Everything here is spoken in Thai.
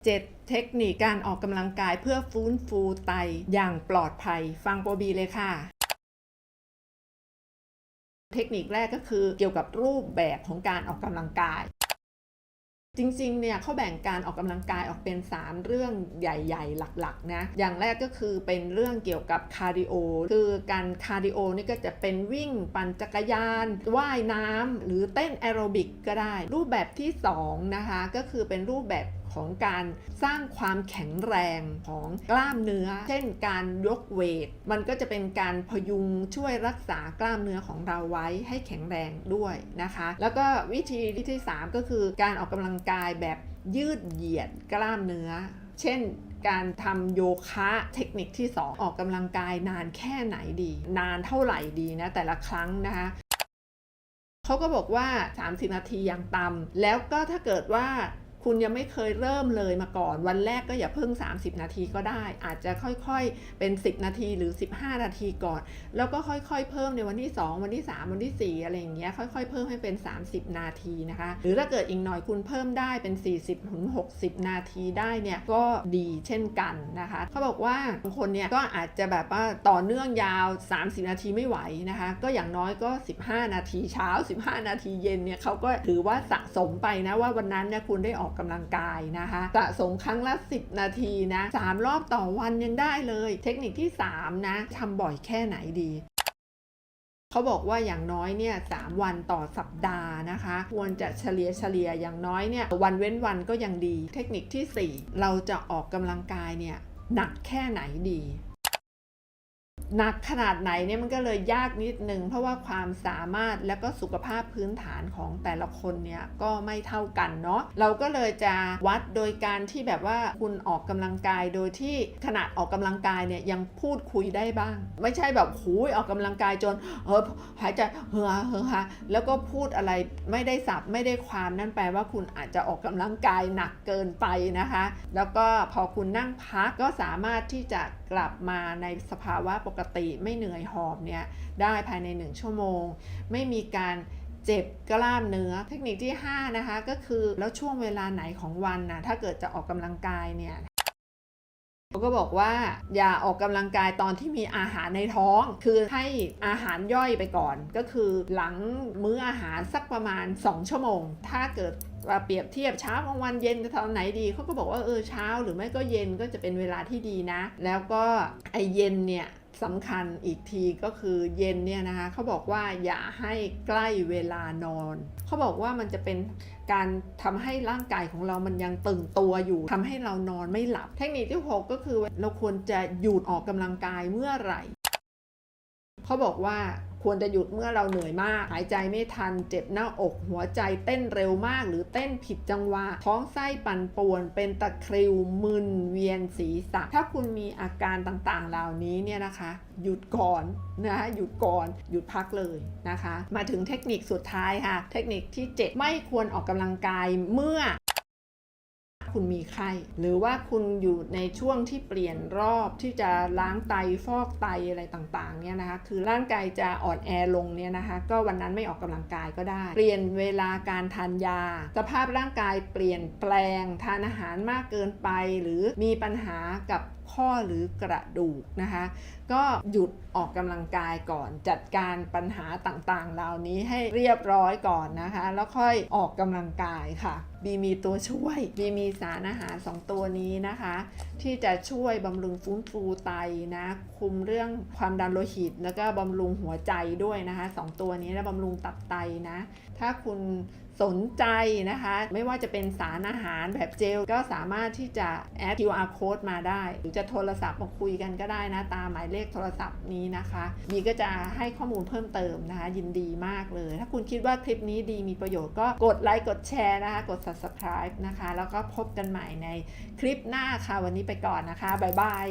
7 เทคนิคการออกกำลังกายเพื่อฟื้นฟูไตอย่างปลอดภัย ฟังโปรบีเลยค่ะ เทคนิคแรกก็คือเกี่ยวกับรูปแบบของการออกกำลังกาย จริงๆ เนี่ยเขาแบ่งการออกกำลังกายออกเป็น 3 เรื่องใหญ่ๆ หลักๆ นะ อย่างแรกก็คือเป็นเรื่องเกี่ยวกับคาร์ดิโอ คือการคาร์ดิโอนี่ก็จะเป็นวิ่งปั่นจักรยาน ว่ายน้ำหรือเต้นแอโรบิกก็ได้ รูปแบบที่ 2 นะคะ ก็คือเป็นรูปแบบ ของการสร้างความแข็งแรงของกล้ามเนื้อ เช่นการยกเวท มันก็จะเป็นการพยุงช่วยรักษากล้ามเนื้อของเราไว้ให้แข็งแรงด้วยนะคะ แล้วก็วิธีที่ 3 ก็คือการออกกำลังกายแบบยืดเหยียดกล้ามเนื้อ เช่นการทำโยคะเทคนิคที่ 2 ออกกำลังกายนานแค่ไหนดี นานเท่าไหร่ดีนะ แต่ละครั้งนะคะเขาก็บอกว่า 30 นาทีอย่างต่ำแล้วก็ถ้าเกิดว่า คุณยังไม่เคยเริ่มเลยมาก่อน วันแรกก็อย่าเพิ่ง 30 นาทีก็ได้ อาจจะค่อยๆเป็น 10 นาทีหรือ 15 นาทีก่อน แล้วก็ค่อยๆ เพิ่มในวันที่ 2 วันที่ 3 วันที่ 4 อะไรอย่างเงี้ยค่อยๆ เพิ่มให้เป็น 30 นาทีนะคะ หรือถ้าเกิดอีกหน่อยคุณเพิ่มได้เป็น 40ถึง60 นาทีได้เนี่ยก็ดีเช่นกันนะคะเขาบอกว่าบางคนเนี่ยก็อาจจะแบบว่าต่อเนื่องยาว 30 นาทีไม่ไหวนะคะ ก็อย่างน้อยก็ 15 นาทีเช้า 15 นาทีเย็นเนี่ยเขาก็ถือว่าสะสมไปนะว่าวันนั้นเนี่ยคุณได้ออกกำลังกายนะคะสะสมครั้งละ 10 นาทีนะ3รอบต่อวันยังได้เลย เทคนิคที่ 3 นะทำบ่อยแค่ไหนดีเขาบอกว่าอย่างน้อยเนี่ยสามวันต่อสัปดาห์นะคะ ควรจะเฉลี่ยเฉลี่ยอย่างน้อยเนี่ยวันเว้นวันก็ยังดี เทคนิคที่ 4 เราจะออกกำลังกายเนี่ยหนักแค่ไหนดี หนักขนาดไหนเนี่ยมันก็เลยยากนิดนึงเพราะว่าความสามารถและก็สุขภาพพื้นฐานของแต่ละคนเนี่ยก็ไม่เท่ากันเนาะเราก็เลยจะวัดโดยการที่แบบว่าคุณออกกำลังกายโดยที่ขนาดออกกำลังกายเนี่ยยังพูดคุยได้บ้าง ไม่ใช่แบบหูยออกกำลังกายจนเออหายใจเหือเหือฮะแล้วก็พูดอะไรไม่ได้สับไม่ได้ความนั่นแปลว่าคุณอาจจะออกกำลังกายหนักเกินไปนะคะ แล้วก็พอคุณนั่งพักก็สามารถที่จะกลับมาในสภาวะปกติไม่เหนื่อยหอบเนี่ยได้ภายใน 1 ชั่วโมง ไม่มีการเจ็บกล้ามเนื้อ เทคนิคที่ 5 นะคะ ก็คือแล้วช่วงเวลาไหนของวันนะถ้าเกิดจะออกกำลังกายเนี่ยเขาก็บอกว่าอย่าออกกำลังกายตอนที่มีอาหารในท้อง คือให้อาหารย่อยไปก่อน ก็คือหลังมื้ออาหารสักประมาณ 2 ชั่วโมง ถ้าเกิดว่าเปรียบเทียบเช้ากลางวันเย็นจะตอนไหนดีเขาก็บอกว่าเออเช้าหรือไม่ก็เย็นก็จะเป็นเวลาที่ดีนะ แล้วก็ไอเย็นเนี่ย สำคัญอีกทีก็คือเย็นเนี่ยนะคะเขาบอกว่าอย่าให้ใกล้เวลานอนเขาบอกว่ามันจะเป็นการทำให้ร่างกายของเรามันยังตึงตัวอยู่ทำให้เรานอนไม่หลับ เทคนิคที่ 6 ก็คือเราควรจะหยุดออกกำลังกายเมื่อไหร่เขาบอกว่า ควรจะหยุดเมื่อเราเหนื่อยมาก หายใจไม่ทัน เจ็บหน้าอก หัวใจเต้นเร็วมาก หรือเต้นผิดจังหวะ ท้องไส้ปั่นป่วน เป็นตะคริว มึน เวียนศีรษะ ถ้าคุณมีอาการต่างๆ เหล่านี้เนี่ยนะคะ หยุดก่อนนะหยุดก่อน หยุดพักเลยนะคะ มาถึงเทคนิคสุดท้ายค่ะ เทคนิคที่ 7 ไม่ควรออกกำลังกายเมื่อ คุณมีไข้ หรือว่าคุณอยู่ในช่วงที่เปลี่ยนรอบที่จะล้างไตฟอกไตอะไรต่างๆเนี่ยนะคะคือร่างกายจะอ่อนแอลงเนี่ยนะคะก็วันนั้นไม่ออกกำลังกายก็ได้ เปลี่ยนเวลาการทานยา สภาพร่างกายเปลี่ยนแปลงทานอาหารมากเกินไป หรือมีปัญหากับ ข้อหรือกระดูกนะคะ ก็หยุดออกกำลังกายก่อน จัดการปัญหาต่างๆ เหล่านี้ให้เรียบร้อยก่อนนะคะ แล้วค่อยออกกำลังกายค่ะบีมีตัวช่วยบีมีสารอาหาร 2 ตัวนี้นะคะ ที่จะช่วยบำรุงฟื้นฟูไตนะ คุมเรื่องความดันโลหิต แล้วก็บำรุงหัวใจด้วยนะคะสองตัวนี้แล้วบำรุงตับไตนะ ถ้าคุณ สนใจนะคะ ไม่ว่าจะเป็นสารอาหารแบบเจลก็สามารถที่จะแอด QR code มาได้ หรือจะโทรศัพท์มาคุยกันก็ได้นะ ตามหมายเลขโทรศัพท์นี้นะคะบีก็จะให้ข้อมูลเพิ่มเติมนะคะ ยินดีมากเลย ถ้าคุณคิดว่าคลิปนี้ดีมีประโยชน์ก็กดไลค์กดแชร์นะคะ กด subscribe นะคะ แล้วก็พบกันใหม่ในคลิปหน้าค่ะ วันนี้ไปก่อนนะคะ บ๊ายบาย